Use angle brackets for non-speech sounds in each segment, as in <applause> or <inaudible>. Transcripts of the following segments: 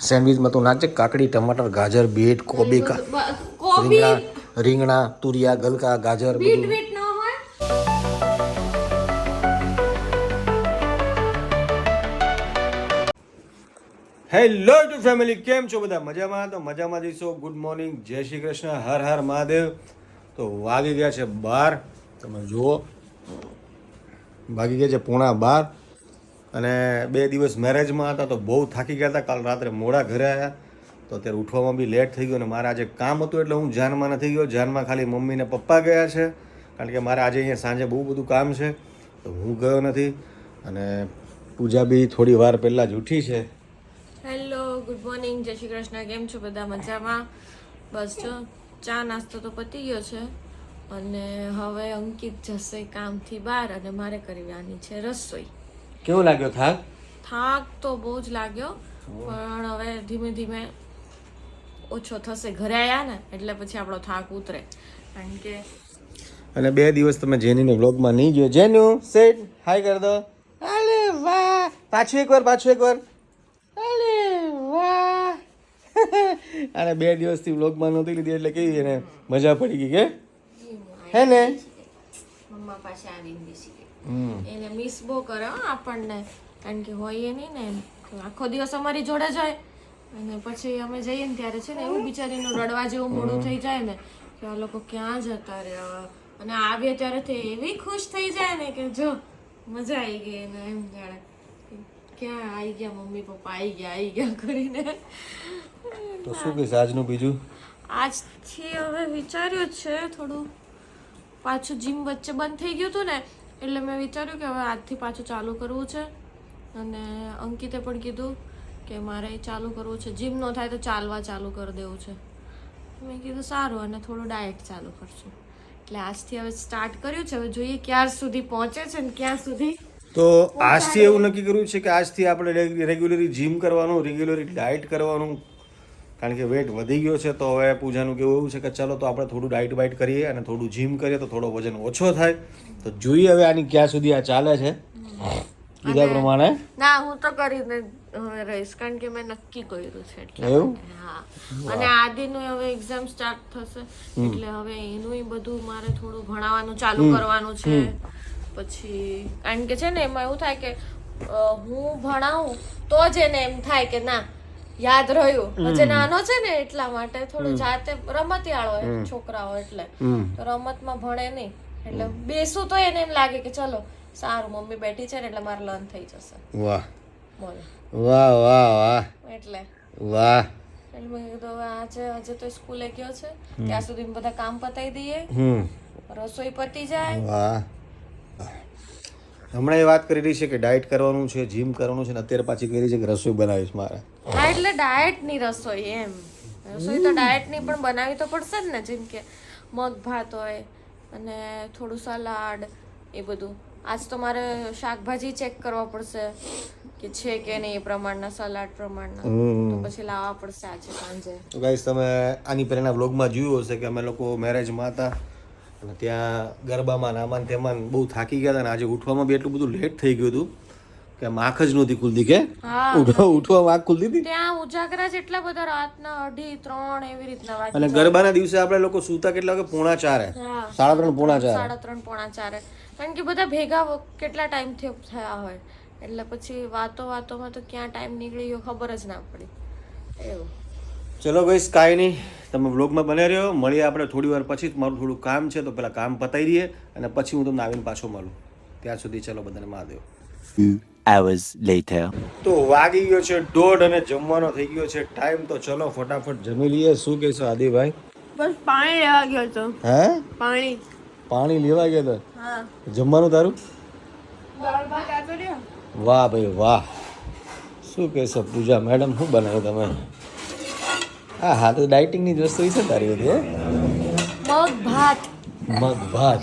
સેન્ડવિચમાં તો નાખજે કાકડી ટમાટર ગાજર બીટ કોબી રીંગણા રીંગણા તુરિયા ગલકા ગાજર બીટ બધું. બીટ ન હોય? હેલો ટુ ફેમિલી કેમ છો બધા? મજામાં? તો મજામાં જઈશો. ગુડ મોર્નિંગ જય શ્રી કૃષ્ણ. હર હર મહાદેવ. તો વાગી ગયા છે બાર. તમે જુઓ. વાગી ગયા છે પૂણા બાર. અને બે દિવસ મેરેજમાં હતા તો બહુ થાકી ગયા હતા. કાલ રાત્રે મોડા ઘરે આવ્યા તો અત્યારે ઉઠવામાં બી લેટ થઈ ગયું અને મારે આજે કામ હતું એટલે હું જાનમાં નથી ગયો. જાનમાં ખાલી મમ્મી ને પપ્પા ગયા છે. કારણ કે મારે આજે અહીંયા સાંજે બહુ બધું કામ છે. તો હું ગયો નથી. અને પૂજા બી થોડી વાર પહેલાં જ ઉઠી છે. હેલો ગુડ મોર્નિંગ જય શ્રી કૃષ્ણ. કેમ છો બધા મજામાં? બસ જો, ચા નાસ્તો તો પતી ગયો છે. અને હવે અંકિત જશે કામથી બહાર અને મારે કરવાની છે રસોઈ. કેવું લાગ્યો થાક? થાક તો બહુ જ લાગ્યો પણ હવે ધીમે ધીમે ઓછો થશે. ઘરે આવ્યા ને એટલે પછી આપણો થાક ઉતરે. કારણ કે અને બે દિવસ તમે જેનીને વ્લોગમાં નહીં જોયો. જેનુ સેટ હાય કર દો. અરે વાહ! પાછું એકવાર પાછું એકવાર. અરે વાહ! <laughs> અને બે દિવસથી વ્લોગમાં નહોતી લીધી એટલે કેવી એને મજા પડી ગઈ કે? હે ને? મમ્મા પાસે આવીને બેસી એને મિસ બહુ કરે આપણને. કારણ કે હોઈએ નહીં ને આખો દિવસ અમારી જોડે જ હોય. અને પછી અમે જઈએ ને ત્યારે છે ને એવું બિચારીનું રડવા જેવું મોડું થઈ જાય ને કે આ લોકો ક્યાં જતા રહ્યા. અને આવીએ ત્યારે તે એવી ખુશ થઈ જાય ને કે જો મજા આવી ગઈ એને એમ જાણે. ક્યાં આવી ગયા મમ્મી પપ્પા આવી ગયા આવી ગયા કરીને તો શું કે આજનું બીજું? આજથી હવે વિચાર્યું છે થોડું. પાછું જીમ વચ્ચે બંધ થઈ ગયું હતું ને એટલે મેં વિચાર્યું કે હવે આજથી પાછું ચાલુ કરવું છે. અને અંકિતે પણ કીધું કે મારે ચાલુ કરવું છે. જીમ ન થાય તો ચાલવા ચાલુ કરી દેવું છે. મેં કીધું સારું, અને થોડું ડાયટ ચાલુ કરશું. એટલે આજથી હવે સ્ટાર્ટ કર્યું છે. હવે જોઈએ ક્યાર સુધી પહોંચે છે ને ક્યાં સુધી. તો આજથી એવું નક્કી કર્યું છે કે આજથી આપણે રેગ્યુલરી જીમ કરવાનું રેગ્યુલરી ડાયટ કરવાનું કારણ કે વેટ વધી ગયો છે તો હવે પૂજાનું કેવું એવું છે કે ચાલો તો આપણે થોડું ડાયટ બાઇટ કરીએ અને થોડું જીમ કરીએ તો થોડો વજન ઓછો થાય. તો જોઈએ હવે આની ક્યાં સુધી આ ચાલે છે. કીધા પ્રમાણે. ના હું તો કરીને હવે રહીશ કારણ કે મેં નક્કી કર્યું છે એટલે. હા. અને આદિનું હવે એક્ઝામ સ્ટાર્ટ થશે એટલે હવે એનું બધું મારે થોડું ભણાવવાનું ચાલુ કરવાનું છે. પછી કારણ કે છે ને એમાં એવું થાય કે હું ભણાવું તો જ એને એમ થાય કે ના યાદ રહ્યું. હજે નાનો છે ને એટલા માટે થોડું જાતે રમતિયાળો હોય છોકરાઓ એટલે. રમતમાં ભણે નહીં. એટલે બેસું તો એને એમ લાગે કે ચલો સારું મમ્મી બેઠી છે ને એટલે મારે લર્ન થઈ જશે. વાહ. બોલો. વાહ વાહ વાહ. એટલે. વાહ. એટલે મેં કીધું આજે હજે તો સ્કૂલે ગયો છે. ત્યાં સુધી બધા કામ પતાવી દઈએ. રસોઈ પતી જાય. વાહ. હમણાં એ વાત કરી રહી છે કે ડાયટ કરવાનું છે જીમ કરવાનું છે ને અત્યારે પાછી કરી છે કે રસોઈ બનાવીશ મારે. હા એટલે ડાયટની રસોઈ એમ. રસોઈ તો ડાયટની પણ બનાવી તો પડશે જ ને જેમ કે મગ ભાત હોય અને થોડું સલાડ એ બધું. આજ તો મારે શાકભાજી ચેક કરવા પડશે કે છે કે નહીં એ પ્રમાણના સલાડ પ્રમાણના. તો પછી લાવવા પડશે આજે સાંજે. તો ગાઈસ તમે આની પહેલાના વ્લોગમાં જોયું હશે કે અમે લોકો મેરેજમાં હતા. અને ત્યાં ગરબામાં નામાન તેમાં બહુ થાકી ગયા હતા અને આજે ઉઠવામાં બી એટલું બધું લેટ થઈ ગયું હતું કે આંખ જ નહોતી ખુલતી કે? ઉઠવા ઉઠવામાં આંખ ખુલતી હતી? ત્યાં ઉજાગરા જેટલા બધા રાતના અઢી ત્રણ એવી રીતના વાગે અને ગરબાના દિવસે આપણે લોકો સૂતા કેટલા વાગે? પોણા ચારે. હા. સાડા ત્રણ પોણા ચાર. સાડા ત્રણ પોણા ચારે. કારણ કે બધા ભેગા કેટલા કેટલા ટાઈમથી થયા હોય. એટલે પછી વાતો વાતોમાં તો ક્યાં ટાઈમ નીકળી ગયો ખબર જ ના પડી. એવું. ચલો ભાઈ કાંઈ નહીં તમે વ્લોગમાં બને રહ્યો મળીએ આપણે થોડી વાર પછી. મારું થોડું કામ છે તો પેલા કામ પતાવી દઈએ અને પછી હું તમને આવીને પાછો મળું. ત્યાં સુધી ચલો બધાને મહાદેવ. તો વાગી ગયો છે દોઢ અને જમવાનો થઈ ગયો છે ટાઈમ તો ચલો ફટાફટ જમી લઈએ. શું કહેશો આદિભાઈ? બસ પાણી લેવા ગયો તો હે? પાણી. પાણી લેવા ગયો તો? હા. જમવાનું તારું? વાહ ભાઈ વાહ. શું કહેશો પૂજા મેડમ શું બનાવ્યું તમે? હા હા તો ડાયટિંગની જ વસ્તુ છે તારી બધી હે? મગ ભાત. મગ ભાત.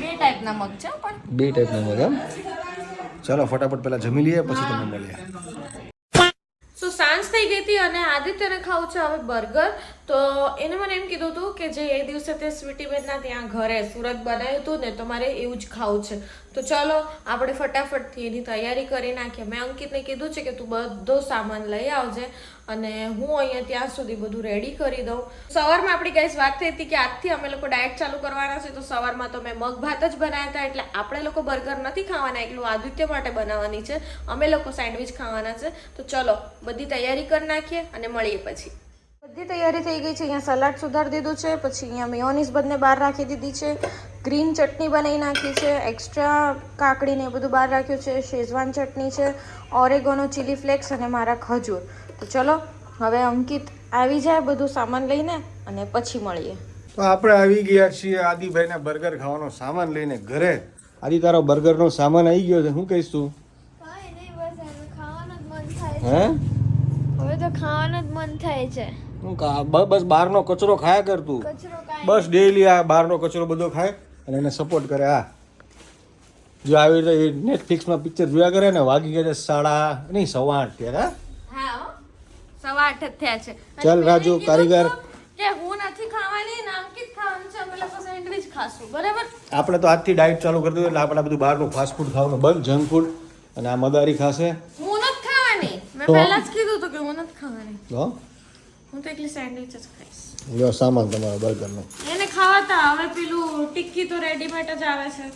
બે ટાઈપના મગ છે પણ. બે ટાઈપના મગ એમ? ચલો ફટાફટ પહેલા જમી લઈએ પછી તમને મળીએ. સો સાંજ થઈ ગઈ હતી અને આદિત્યને ખાવું છે હવે બર્ગર. તો એને મને એમ કીધું હતું કે જે એ દિવસે તે સ્વીટીબેનના ત્યાં ઘરે સુરત બનાવ્યું હતું ને તો મારે એવું જ ખાવું છે. તો ચલો, આપણે ફટાફટથી એની તૈયારી કરી નાખીએ. મેં અંકિતને કીધું છે કે તું બધો સામાન લઈ આવજે અને હું અહીંયા ત્યાં સુધી બધું રેડી કરી દઉં. સવારમાં આપણી ગાઈસ વાત થઈ હતી કે આજથી અમે લોકો ડાયટ ચાલુ કરવાના છે, તો સવારમાં તો મેં મગ ભાત જ બનાવ્યા હતા, એટલે આપણે લોકો બર્ગર નથી ખાવાના એટલું આદિત્ય માટે બનાવવાની છે. અમે લોકો સેન્ડવિચ ખાવાના છે. તો ચલો, બધી તૈયારી કરી નાખીએ અને મળીએ પછી. બધી તૈયારી થઈ ગઈ છે. અહીંયા સલાડ સુધારી દીધું છે. પછી અહીંયા મેયોનીઝ બધને બહાર રાખી દીધી છે. ગ્રીન ચટણી બનાવી નાખી છે. એક્સ્ટ્રા કાકડીને એ બધું બહાર રાખ્યું છે. શેઝવાન ચટણી છે ઓરેગોનો ચીલી ફ્લેક્સ અને મારા ખજૂર. તો ચલો હવે અંકિત આવી જાય બધું સામાન લઈને અને પછી મળીએ. તો આપણે આવી ગયા છીએ આદિભાઈને બર્ગર ખાવાનો સામાન લઈને ઘરે. આદિ તારો બર્ગરનો સામાન આવી ગયો છે. શું કહીશ તું? કાંઈ નહીં બસ હવે ખાવાનું જ મન થાય હે? હવે તો ખાવાનું જ મન થાય છે. બસ બહારનો કચરો ખાયા કર તું. કચરો કાંઈ બસ ડેઈલી આ બહારનો કચરો બધો ખાય અને એને સપોર્ટ કરે. આ. જો આવી રીતે નેટફ્લિક્સમાં પિક્ચર જોયા કરે ને વાગી ગયા છે સાડા નહીં સવા આઠ થયા હા સવા આઠ જ થયા છે. ચાલ રાજુ કારીગર. કે હું નથી ખાવાની ને અંકિત ખાવાનું છે? અમે લોકો સેન્ડવિચ ખાશું બરાબર? આપણે તો આજથી ડાયટ ચાલુ કરી દીધું એટલે આપણે બધું બહારનું ફાસ્ટ ફૂડ ખાવાનું બંધ જંક ફૂડ અને આ મદારી ખાશે. હું નથી ખાવાની. મેં? પહેલા જ કીધું હતું કે હું નથી ખાવાની. હું તો એકલી સેન્ડવિચ જ ખાઈશ. લ્યો સામાન તમારો બર્ગરનો એને ખાવાતા હવે પેલું ટિક્કી તો રેડીમેડ જ આવે છે.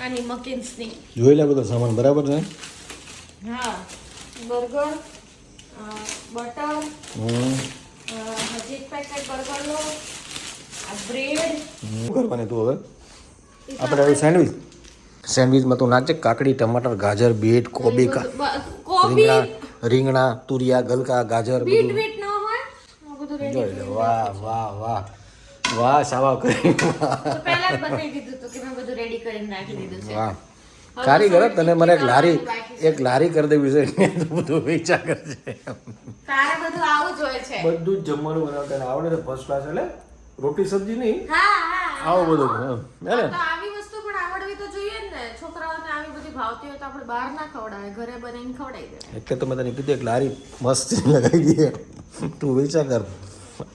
આની મકિન્સની જોઈ લે બધો સામાન બરાબર છે? હા બર્ગર બટર હમ. હજી એક પેકેટ બર્ગરનો આ બ્રેડ શું કરવાની તું હવે? આપણે હવે સેન્ડવિચ સેન્ડવિચમાં તું નાખજે કાકડી ટમાટર ગાજર બીટ કોબી રીંગણા રીંગણા તુરિયા ગલકા ગાજર બીટ બધું બીટ ન હોય આ બધું રેડી જોઈ લે. વાહ વાહ વાહ. વાહ સાવા કરી તો પહેલા બતાવી દીધું હતું કે મેં બધું રેડી કરીને નાખી દીધું છે. વાહ. કારીગર તને મને એક લારી એક લારી કરી દેવી છે તું બધું વેચા કરજે. તારે બધું આવું જ હોય છે. બધું જ જમવાનું બનાવતા આવડે તો ફર્સ્ટ ક્લાસ એટલે રોટી સબ્જી નહીં. હા હા આવું બધું એમ. હે ને તો આવી વસ્તુ પણ આવડવી તો જોઈએ ને. છોકરાઓને આવી બધી ભાવતી હોય તો આપણે બહાર ના ખવડાવે ઘરે બનાવીને ખવડાવી દે. એટલે તો મેં તને કીધું એક લારી મસ્ત લગાવી દઈએ તું વેચા કર.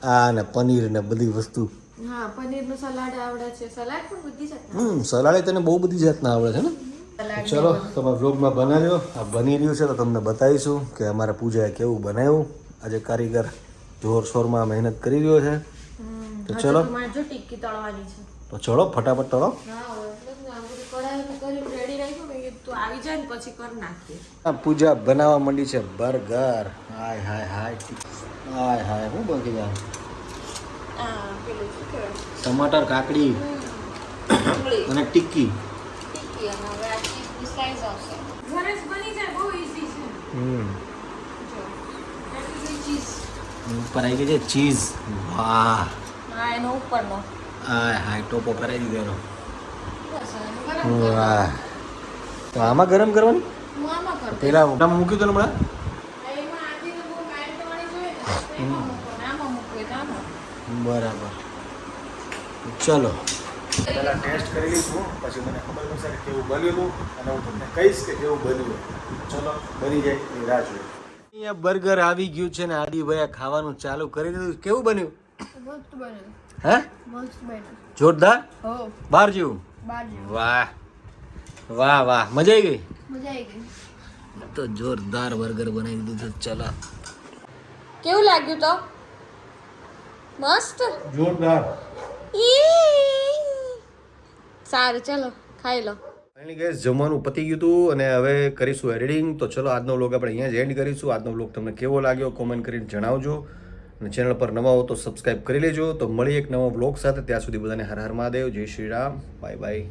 આ ને પનીર ને બધી વસ્તુ. હા પનીરનું સલાડ આવડે છે. સલાડ પણ બધી છે હમ સલાડે તને બહુ બધી જાતના આવડે છે ને? ચલો તમે વ્લોગમાં બનાવ્યો. આ બની રહ્યું છે તો તમને બતાવીશું કે અમારે પૂજાએ કેવું બનાવ્યું. આજે કારીગર જોર શોરમાં મહેનત કરી રહ્યો છે. તો ચલો. તમારે તો ચલો ફટાફટ તળો. પૂજા બનાવવા માંડી છે બર્ગર. હાય હાય હાય હાય હાય હું બાકી જાય હા પેલું શું કહેવાય? ટમાટર કાકડી અને ટિક્કી. ઉપર આવી ગઈ છે ચીઝ. વાહ. હા એનો ઉપરનો. હાય હાય ટોપો દીધો કરો. વાહ. તો આમાં ગરમ કરવાની? હું પેલા મોટામાં મૂક્યું હતું હમણાં એમાં આદિને બહુ મેલ્ટ વાળી જોઈએ ને તો એમાં મૂકો ને આમાં મૂકો એટલે આમાં બરાબર. ચલો. પહેલાં ટેસ્ટ કરી લઈશું પછી મને ખબર પડશે કે કેવું બનેલું અને હું તમને કહીશ કે કેવું બન્યું. ચલો બની જાય એ રાહ જોઈએ. અહીંયા બર્ગર આવી ગયું છે ને આદિભાઈ ખાવાનું ચાલુ કરી દીધું. કેવું બન્યું? હે? જોરદાર? બાર જેવું? વાહ. વાહ વાહ. મજા આવી ગઈ? મજા આવી ગઈ. તો જોરદાર બર્ગર બનાવી દીધું છે. ચલો. કેવું લાગ્યું તો? મસ્ત? જોરદાર. સારું ચલો ખાઈ લો. ફાઇનલી ગેસ જમવાનું પતી ગયું હતું અને હવે કરીશું એડિટિંગ. તો ચલો આજનો વ્લોગ આપણે અહીંયા જ એન્ડ કરીશું. આજનો વ્લોગ તમને કેવો લાગ્યો કોમેન્ટ કરીને જણાવજો. અને ચેનલ પર નવા હો તો સબસ્ક્રાઈબ કરી લેજો. તો મળી એક નવા વ્લોગ સાથે. ત્યાં સુધી બધાને હર હર મહાદેવ. જય શ્રી રામ. Bye bye